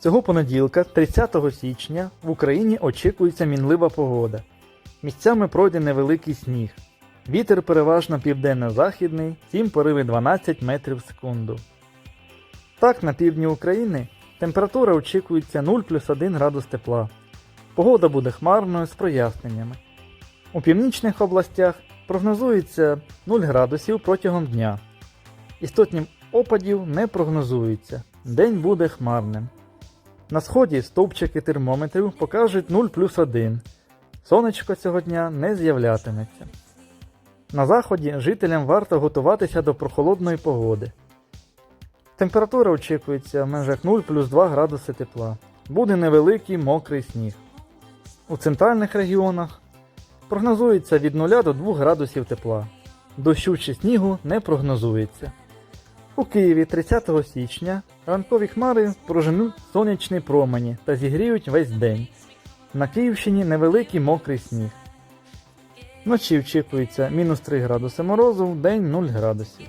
Цього понеділка, 30 січня, в Україні очікується мінлива погода. Місцями пройде невеликий сніг. Вітер переважно південно-західний, 7 пориви 12 метрів в секунду. Так, на півдні України температура очікується 0 плюс 1 градус тепла. Погода буде хмарною з проясненнями. У північних областях прогнозується 0 градусів протягом дня. Істотнім опадів не прогнозується. День буде хмарним. На сході стовпчики термометрів покажуть 0 плюс 1. Сонечко цього дня не з'являтиметься. На заході жителям варто готуватися до прохолодної погоди. Температура очікується в межах 0 плюс 2 градуси тепла. Буде невеликий мокрий сніг. У центральних регіонах прогнозується від 0 до 2 градусів тепла. Дощу чи снігу не прогнозується. У Києві 30 січня ранкові хмари проженуть сонячні промені та зігріють весь день. На Київщині невеликий мокрий сніг. Вночі очікується мінус 3 градуси морозу, в день 0 градусів.